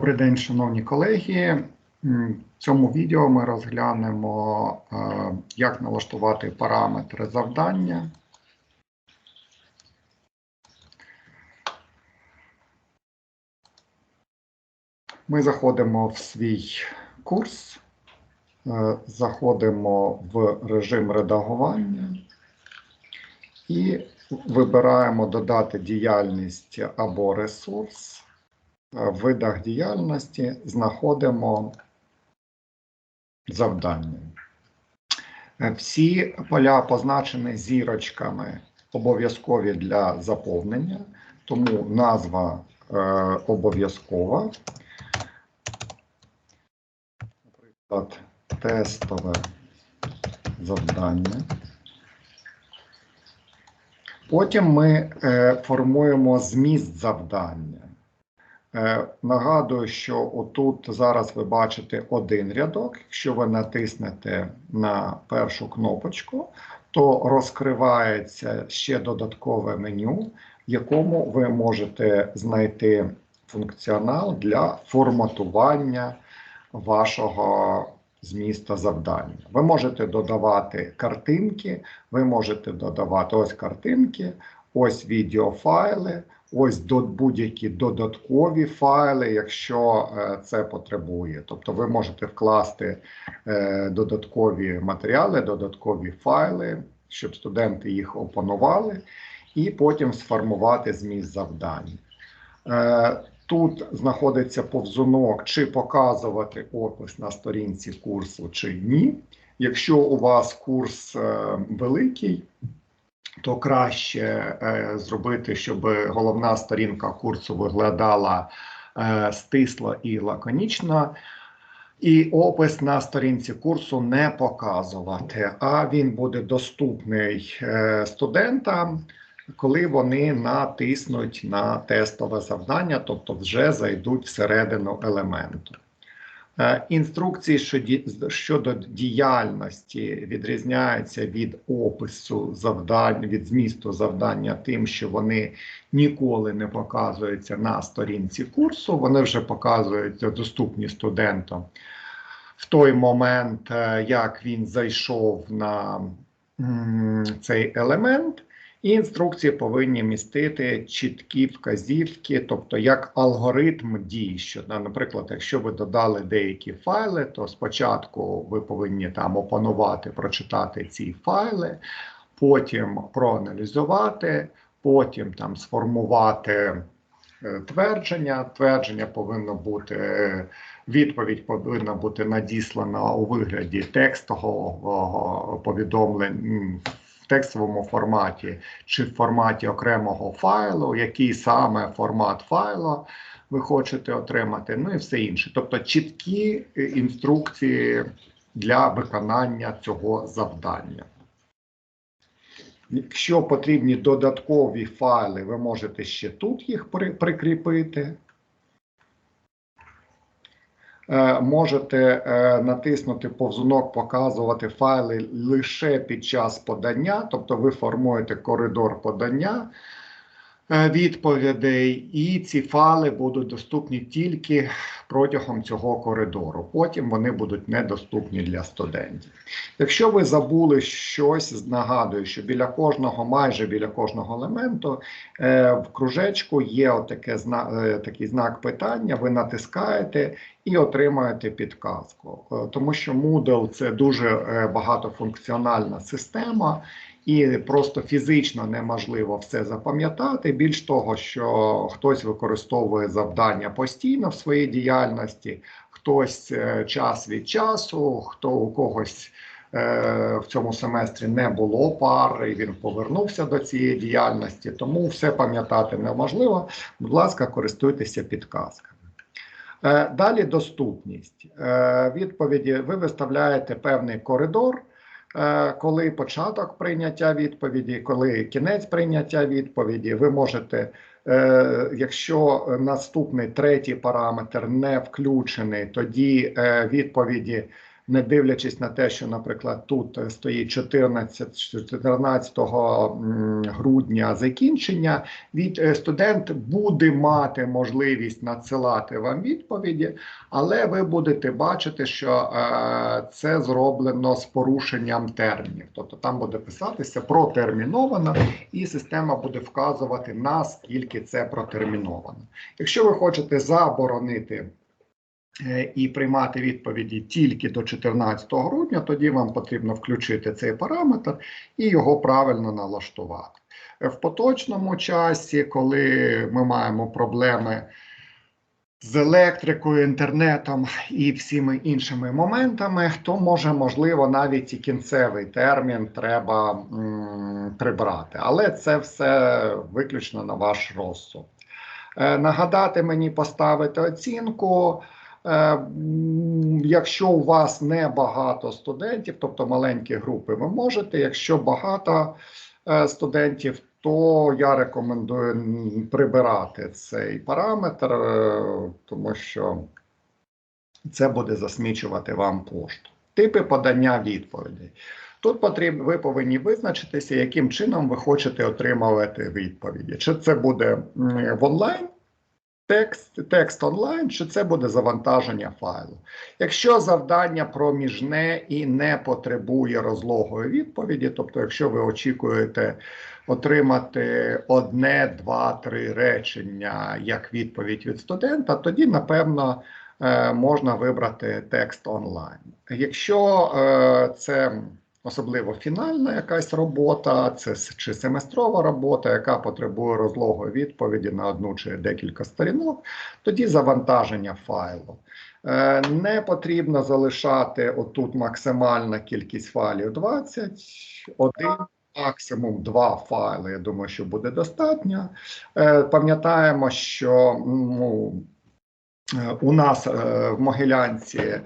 Добрий день, шановні колеги. В цьому відео ми розглянемо, е, як налаштувати параметри завдання. Ми заходимо в свій курс, е, заходимо в режим редагування і вибираємо додати діяльність або ресурс. Е, видах діяльності знаходимо завдання. Е, Всі поля позначені зірочками обов'язкові для заповнення, тому назва е, обов'язкова. Наприклад, тестове завдання. Потім ми е, формуємо зміст завдання. Е, Нагадую, що отут зараз ви бачите один рядок. Якщо ви натиснете на першу кнопочку, то розкривається ще додаткове меню, в якому ви можете знайти функціонал для форматування вашого зміста завдання. Ви можете додавати картинки, ви можете додавати ось картинки, ось відеофайли, ось до будь-які додаткові файли, якщо е, це потребує. Тобто ви можете вкласти е, додаткові матеріали, додаткові файли, щоб студенти їх опанували, і потім сформувати зміст завдань. Е, Тут знаходиться повзунок, чи показувати опис на сторінці курсу, чи ні. Якщо у вас курс великий, то краще е, зробити, щоб головна сторінка курсу виглядала е, стисло і лаконічно. І опис на сторінці курсу не показувати, а він буде доступний е, студентам, коли вони натиснуть на тестове завдання, тобто вже зайдуть всередину елементу. Е, Інструкції щодо діяльності відрізняються від опису завдань, від змісту завдання тим, що вони ніколи не показуються на сторінці курсу, вони вже показуються доступні студентам в той момент, е, як він зайшов на цей елемент. І інструкції повинні містити чіткі вказівки, тобто як алгоритм дій. Що, на- наприклад, якщо ви додали деякі файли, то спочатку ви повинні там опанувати, прочитати ці файли, потім проаналізувати, потім там сформувати е, твердження. Твердження повинно бути, відповідь повинна бути надіслана у вигляді текстового повідомлення текстовому форматі чи в форматі окремого файлу, який саме формат файлу ви хочете отримати, ну і все інше. Тобто чіткі е, інструкції для виконання цього завдання. Якщо потрібні додаткові файли, ви можете ще тут їх прикріпити. Е, Можете е, натиснути повзунок, показувати файли лише під час подання, тобто ви формуєте коридор подання відповідей, і ці файли будуть доступні тільки протягом цього коридору. Потім вони будуть недоступні для студентів. Якщо ви забули щось, нагадую, що біля кожного, майже біля кожного елементу е, в кружечку є отаке е, такий знак питання. Ви натискаєте і отримаєте підказку. Е, Тому що Moodle це дуже е, багатофункціональна система, і просто фізично неможливо все запам'ятати. Більш того, що хтось використовує завдання постійно в своїй діяльності, хтось е, час від часу, хто у когось. е, В цьому семестрі не було пар, і він повернувся до цієї діяльності, тому все пам'ятати неможливо. Будь ласка, користуйтеся підказками. Е, Далі доступність. Відповіді ви виставляєте певний коридор, коли початок прийняття відповіді, коли кінець прийняття відповіді. Ви можете, е, якщо наступний третій параметр не включений, тоді е, відповіді не дивлячись на те, що, наприклад, тут е, стоїть 14, 14 грудня закінчення, від е, студент буде мати можливість надсилати вам відповіді, але ви будете бачити, що е, це зроблено з порушенням термінів. Тобто там буде писатися протерміновано, і система буде вказувати наскільки це протерміновано. Якщо ви хочете заборонити і приймати відповіді тільки до 14 грудня, тоді вам потрібно включити цей параметр і його правильно налаштувати. Е, В поточному часі, коли ми маємо проблеми з електрикою, інтернетом і всіми іншими моментами, то може можливо навіть і кінцевий термін треба прибрати. Але це все виключно на ваш розсуд. Е, Нагадати мені поставити оцінку. Е, Якщо у вас не багато студентів, тобто маленькі групи, ви можете. Якщо багато е, студентів, то я рекомендую прибирати цей параметр, е, тому що це буде засмічувати вам пошту. Типи подання відповідей. Тут потрібно, ви повинні визначитися, яким чином ви хочете отримувати відповіді. Чи це буде в онлайн текст, текст онлайн, чи це буде завантаження файлу. Якщо завдання проміжне і не потребує розлогої відповіді, тобто, якщо ви очікуєте отримати одне, два, три речення як відповідь від студента, тоді напевно е, можна вибрати текст онлайн. Якщо е, це особливо фінальна якась робота, це чи семестрова робота, яка потребує розлогої відповіді на одну чи декілька сторінок, тоді завантаження файлу. Е, Не потрібно залишати отут максимальна кількість файлів 20, один, максимум два файли. Я думаю, що буде достатньо. Е, Пам'ятаємо, що ну, е, у нас в Могилянці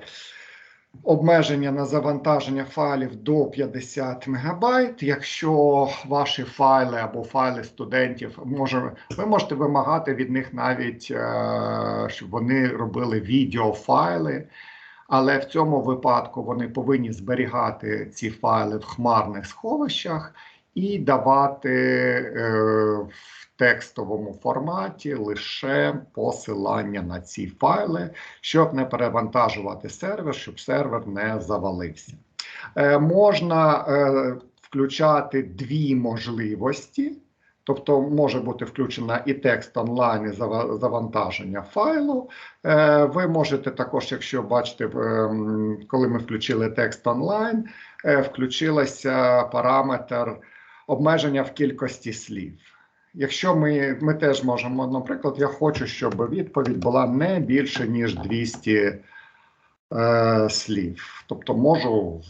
обмеження на завантаження файлів до 50 МБ. Якщо ваші файли або файли студентів може, ви можете вимагати від них навіть, е, щоб вони робили відеофайли. Але в цьому випадку вони повинні зберігати ці файли в хмарних сховищах і давати е, текстовому форматі лише посилання на ці файли, щоб не перевантажувати сервер, щоб сервер не завалився. Е, можна е, включати дві можливості. Тобто може бути включена і текст онлайн, і завантаження файлу. Е, Ви можете також, якщо бачите, ем, коли ми включили текст онлайн, е, включилася параметр обмеження в кількості слів. Якщо ми, ми теж можемо, наприклад, я хочу, щоб відповідь була не більше, ніж 200 е, слів. Тобто можу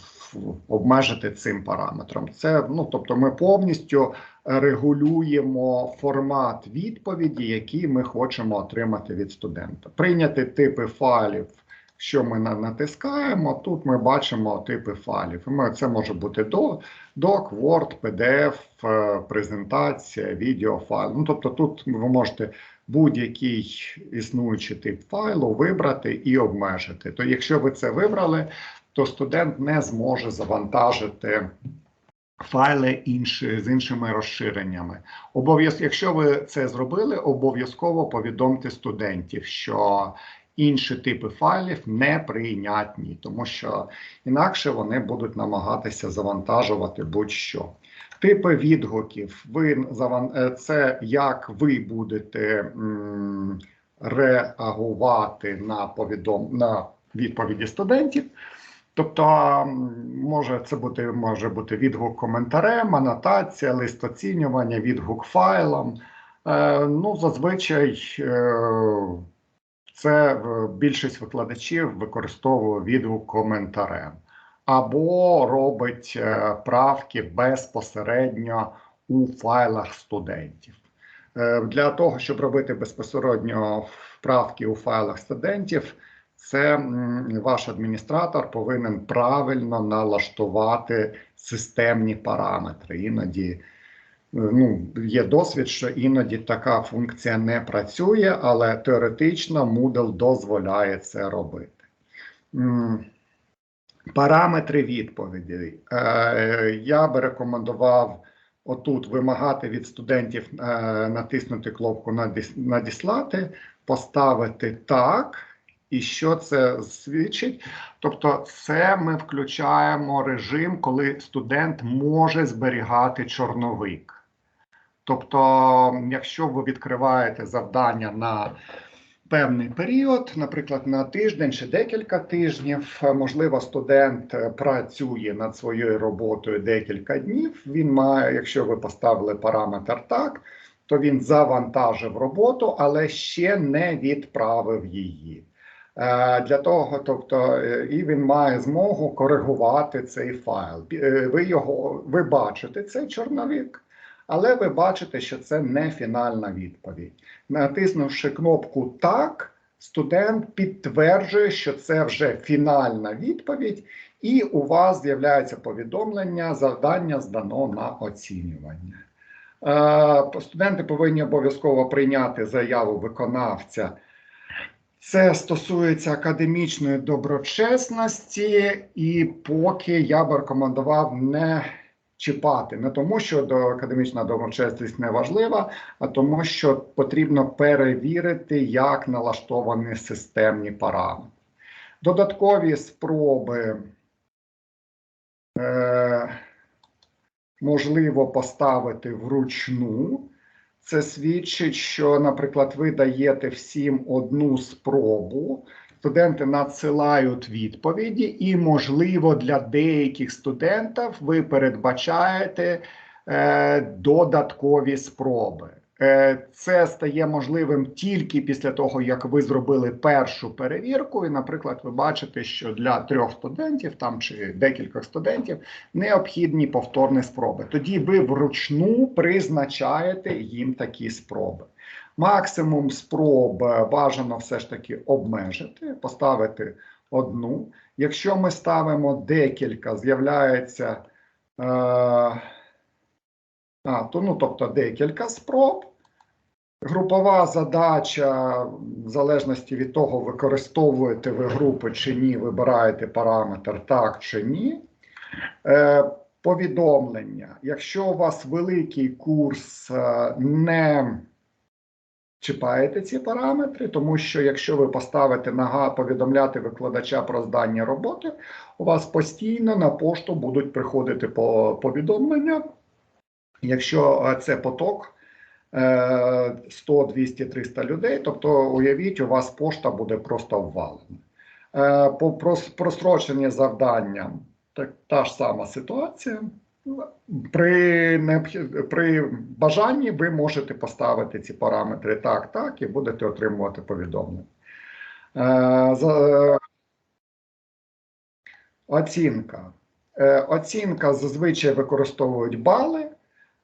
обмежити цим параметром. Це, ну, тобто ми повністю регулюємо формат відповіді, які ми хочемо отримати від студента. Прийняти типи файлів, що ми натискаємо. Тут ми бачимо типи файлів. Це може бути doc, Word, PDF, презентація, відеофайл. Ну, тобто тут ви можете будь-який існуючий тип файлу вибрати і обмежити. То якщо ви це вибрали, то студент не зможе завантажити файли інші, з іншими розширеннями. Обов'яз, якщо ви це зробили, обов'язково повідомте студентів, що інші типи файлів не прийнятні, тому що інакше вони будуть намагатися завантажувати будь-що. Типи відгуків. Ви е, це як ви будете реагувати на повідом на відповіді студентів. Тобто, може це бути може бути відгук коментарем, анотація, лист оцінювання, відгук файлом. Е, ну, зазвичай е, це е, більшість викладачів використовує відгук коментарем або робить е, правки безпосередньо у файлах студентів. Е, Для того, щоб робити безпосередньо вправки у файлах студентів, це ваш адміністратор повинен правильно налаштувати системні параметри. Іноді ну, є досвід, що іноді така функція не працює, але теоретично Moodle дозволяє це робити. Параметри відповіді. Е, Я би рекомендував отут вимагати від студентів е, натиснути кнопку «Надіс- надіслати, поставити так. І що це свідчить? Тобто, це ми включаємо режим, коли студент може зберігати чорновик. Тобто, якщо ви відкриваєте завдання на певний період, наприклад, на тиждень чи декілька тижнів, можливо, студент е, працює над своєю роботою декілька днів. Він має, якщо ви поставили параметр так, то він завантажив роботу, але ще не відправив її. Е, Для того, тобто, е, і він має змогу коригувати цей файл. Ви його ви бачите цей чорновик, але ви бачите, що це не фінальна відповідь. Натиснувши кнопку Так, студент підтверджує, що це вже фінальна відповідь, і у вас з'являється повідомлення, завдання здано на оцінювання. Е, Студенти повинні обов'язково прийняти заяву виконавця. Це стосується академічної доброчесності, і поки я б рекомендував не чіпати, не тому, що до академічна доброчесність не важлива, а тому, що потрібно перевірити, як налаштовані системні параметри. Додаткові спроби е, можливо поставити вручну. Це свідчить, що, наприклад, ви даєте всім одну спробу, студенти надсилають відповіді, і, можливо, для деяких студентів ви передбачаєте е, додаткові спроби. Е, Це стає можливим тільки після того, як ви зробили першу перевірку. І, наприклад, ви бачите, що для трьох студентів там чи декількох студентів необхідні повторні спроби. Тоді ви вручну призначаєте їм такі спроби. Максимум спроб е, бажано все ж таки обмежити, поставити одну. Якщо ми ставимо декілька, з'являється е, то, ну, тобто декілька спроб. Групова задача, в залежності від того, використовуєте ви групи чи ні, вибираєте параметр так чи ні. Е, повідомлення. Якщо у вас великий курс, е, не чіпаєте ці параметри, тому що якщо ви поставите нага повідомляти викладача про здання роботи, у вас постійно на пошту будуть приходити по повідомлення. Якщо е, це поток е, 100, 200, 300 людей, тобто уявіть, у вас пошта буде просто обвалена. Е, По прос- простроченні завдання так, та ж сама ситуація. При, необхід... при бажанні ви можете поставити ці параметри так, так, і будете отримувати повідомлення. Е, за... Оцінка. Е, Оцінка зазвичай використовують бали.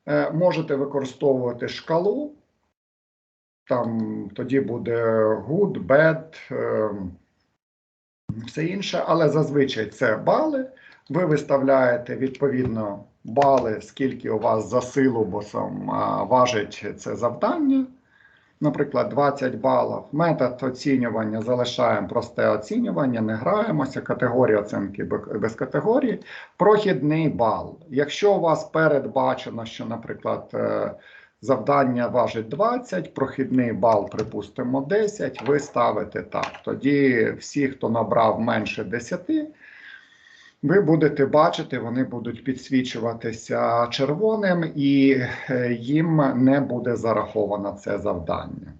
Е, Можете використовувати шкалу. Там тоді буде good, bad, е, все інше, але зазвичай це бали. Ви виставляєте відповідно бали, скільки у вас за силубусом а, важить це завдання. Наприклад, 20 балів. Метод оцінювання залишаємо просте оцінювання, не граємося. Категорія оцінки без категорії. Прохідний бал. Якщо у вас передбачено, що, наприклад, е, завдання важить 20, прохідний бал, припустимо, 10, ви ставите так. Тоді всі, хто набрав менше 10, ви будете бачити, вони будуть підсвічуватися червоним, і е, їм не буде зараховано це завдання.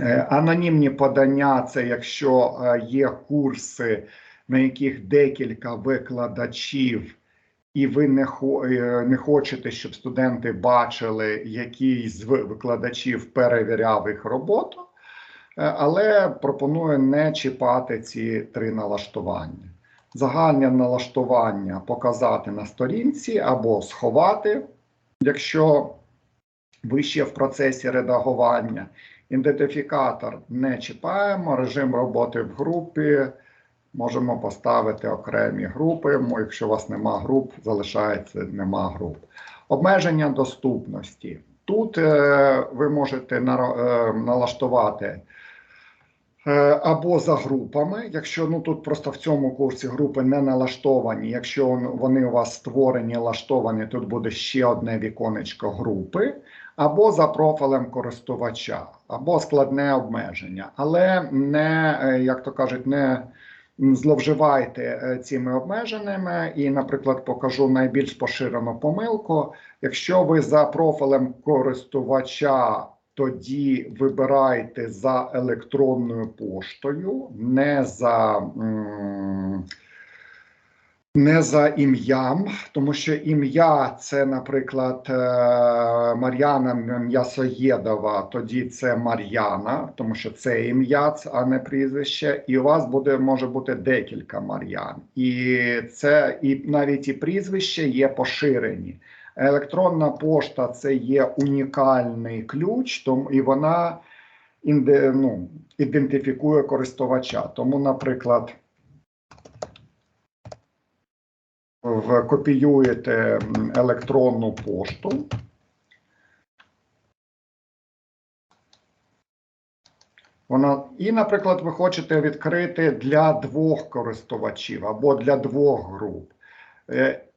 Е, Анонімні подання це якщо е, є курси, на яких декілька викладачів, і ви не, не хочете, щоб студенти бачили, який з викладачів перевіряв їх роботу, але пропоную не чіпати ці три налаштування загальне налаштування показати на сторінці або сховати, якщо ви ще в процесі редагування. Ідентифікатор не чіпаємо, режим роботи в групі. Можемо поставити окремі групи. Якщо у вас нема груп, залишається нема груп. Обмеження доступності. Тут е, ви можете наро- е, налаштувати Або за групами, якщо ну тут просто в цьому курсі групи не налаштовані. Якщо вони у вас створені, налаштовані, тут буде ще одне віконечко групи, або за профілем користувача, або складне обмеження. Але не, е, як то кажуть, не зловживайте е, цими обмеженнями. І, наприклад, покажу найбільш поширену помилку. Якщо ви за профілем користувача тоді вибирайте за електронною поштою, не за, не за ім'ям, тому що ім'я це, наприклад, е, Мар'яна М'ясоєдова, тоді це Мар'яна, тому що це ім'я, а не прізвище, і у вас буде може бути декілька Мар'ян. І це і навіть і прізвище є поширені. Електронна пошта це є унікальний ключ, тому і вона ну, ідентифікує користувача. Тому, наприклад, копіюєте електронну пошту. Вона, і, наприклад, ви хочете відкрити для двох користувачів або для двох груп.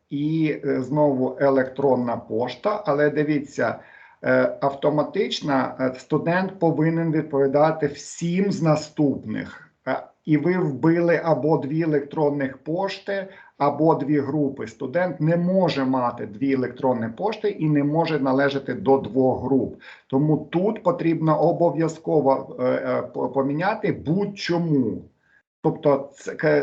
І е, знову електронна пошта, але дивіться, е, автоматично е, студент повинен відповідати всім з наступних. І ви вбили або дві електронних пошти, або дві групи. Студент не може мати дві електронні пошти і не може належати до двох груп. Тому тут потрібно обов'язково по- поміняти будь-чому. Тобто,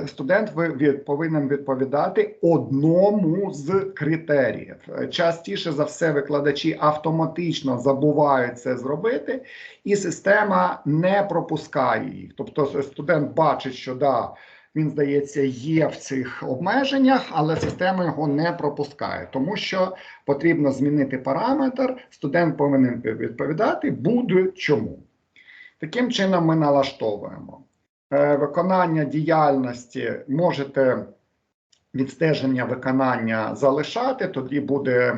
студент ви- повинен відповідати одному з критеріїв. Е, Частіше за все, викладачі автоматично забувають це зробити, і система не пропускає їх. Тобто, студент бачить, що да, він здається, є в цих обмеженнях, але система його не пропускає, тому що потрібно змінити параметр. Студент повинен відповідати будь-чому. Таким чином, ми налаштовуємо. Е, Виконання діяльності можете відстеження виконання залишати, тоді буде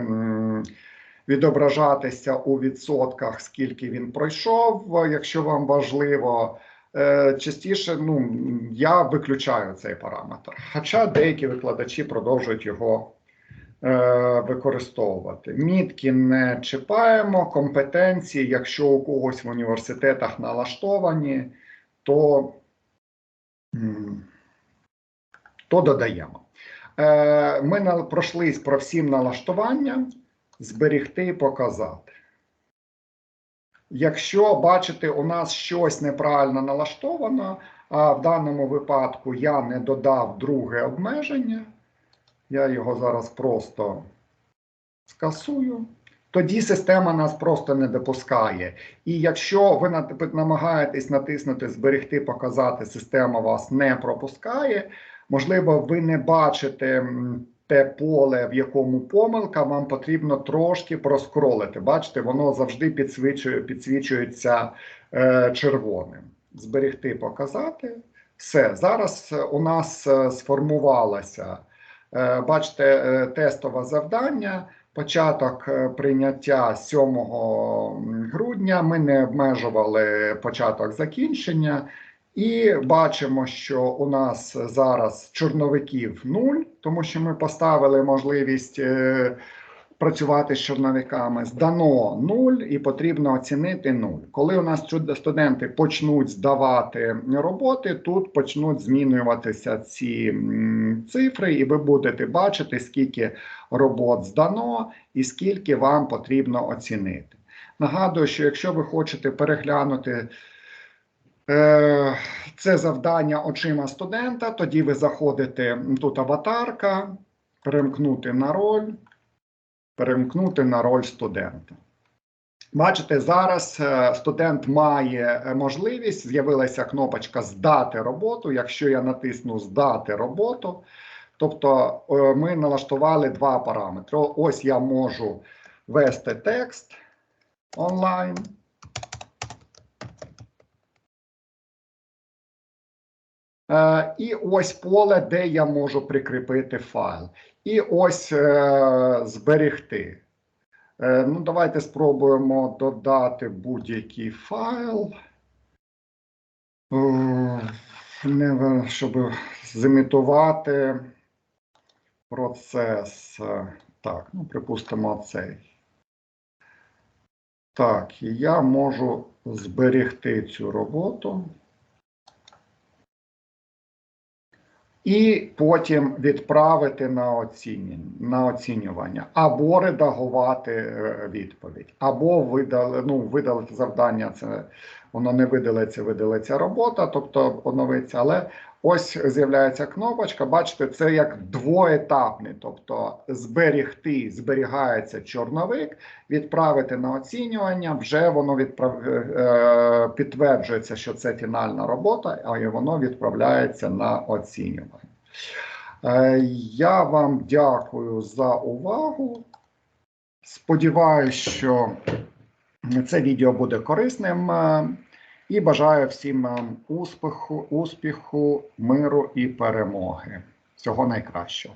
відображатися у відсотках, скільки він пройшов, якщо вам важливо. Е, Частіше ну, я виключаю цей параметр, хоча деякі викладачі продовжують його е, використовувати. Мітки не чіпаємо, компетенції, якщо у когось в університетах налаштовані, то, то додаємо. Е, Ми пройшлись про всім налаштування, зберегти і показати. Якщо бачите, у нас щось неправильно налаштовано, а в даному випадку я не додав друге обмеження, я його зараз просто скасую. Тоді система нас просто не допускає. І якщо ви намагаєтесь натиснути Зберегти, показати, система вас не пропускає. Можливо, ви не бачите те поле, в якому помилка, вам потрібно трошки проскролити. Бачите, воно завжди підсвічує, підсвічується е, червоним. Зберегти, показати. Все, зараз у нас е, сформувалося. Е, Бачите, е, тестове завдання. Початок е, прийняття 7 грудня. Ми не обмежували початок закінчення. І бачимо, що у нас зараз чорновиків нуль, тому що ми поставили можливість е, працювати з чорновиками. Здано нуль і потрібно оцінити нуль. Коли у нас студенти почнуть здавати роботи, тут почнуть змінюватися ці цифри, і ви будете бачити, скільки робот здано і скільки вам потрібно оцінити. Нагадую, що якщо ви хочете переглянути Е, Це завдання очима студента. Тоді ви заходите тут аватарка, перемкнути на роль, перемкнути на роль студента. Бачите, зараз е, студент має е, можливість, з'явилася кнопочка Здати роботу. Якщо я натисну Здати роботу, тобто е, ми налаштували два параметри. Ось я можу ввести текст онлайн. І ось поле, де я можу прикріпити файл. І ось е, зберегти. Е, ну, давайте спробуємо додати будь-який файл. Не щоб зімітувати процес. Так, ну, припустимо, цей. Так, і я можу зберегти цю роботу. І потім відправити на оцінювання, на оцінювання або редагувати е, відповідь, або видали, ну, видалити завдання. Це воно не видалиться, видалиться робота, тобто оновиться. Але ось з'являється кнопочка. Бачите, це як двоетапний, тобто зберегти, зберігається чорновик, відправити на оцінювання. Вже воно відправ... е, підтверджується, що це фінальна робота, а воно відправляється на оцінювання. Е, Я вам дякую за увагу. Сподіваюсь, що це відео буде корисним е, і бажаю всім успіху, успіху, миру і перемоги. Всього найкращого.